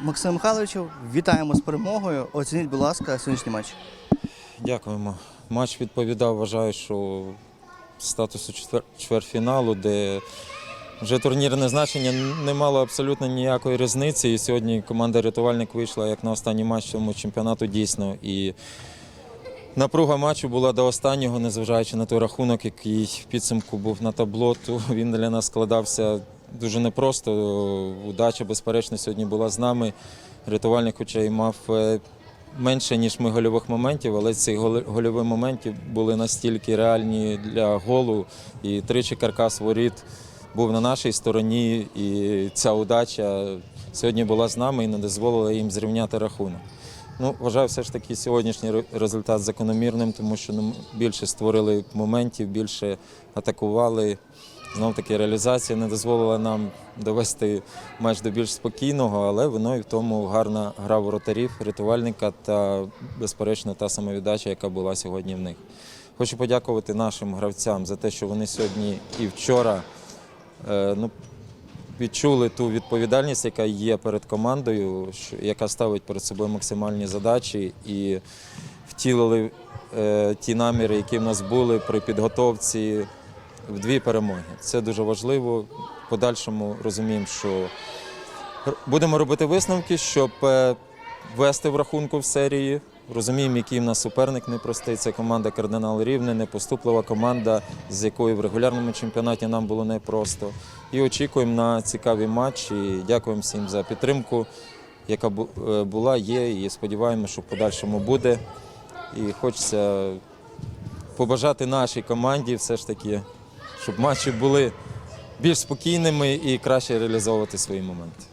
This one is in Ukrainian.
Максим Михайловичу, вітаємо з перемогою. Оцініть, будь ласка, сьогоднішній матч. Дякуємо. Матч відповідав, вважаю, що статусу четвер... чвертьфіналу, де вже турнірне значення не мало абсолютно ніякої різниці. І сьогодні команда рятувальник вийшла як на останній матч цьому чемпіонату дійсно. І напруга матчу була до останнього, незважаючи на той рахунок, який в підсумку був на табло, то він для нас складався дуже непросто. Удача, безперечно, сьогодні була з нами. Рятувальник, хоча й мав е, менше, ніж ми гольових моментів, але ці гольові моменти були настільки реальні для голу. І тричі каркас воріт був на нашій стороні, і ця удача сьогодні була з нами і не дозволила їм зрівняти рахунок. Ну, вважаю, все ж таки сьогоднішній результат закономірним, тому що ну, більше створили моментів, більше атакували. Знов таки реалізація не дозволила нам довести матч до більш спокійного, але воно і в тому гарна гра воротарів, рятувальника та, безперечно, та самовіддача, яка була сьогодні в них. Хочу подякувати нашим гравцям за те, що вони сьогодні і вчора е, ну, відчули ту відповідальність, яка є перед командою, яка ставить перед собою максимальні задачі і втілили е, ті наміри, які в нас були при підготовці в дві перемоги. Це дуже важливо. Подальшому розуміємо, що будемо робити висновки, щоб е, вести в рахунку в серії. Розуміємо, який в нас суперник непростий. Це команда Кардинал Рівне, непоступлива команда, з якою в регулярному чемпіонаті нам було непросто. І очікуємо на цікаві матчі. Дякуємо всім за підтримку, яка е, була, є, і сподіваємося, що в подальшому буде. І хочеться побажати нашій команді все ж таки, щоб матчі були більш спокійними і краще реалізовувати свої моменти.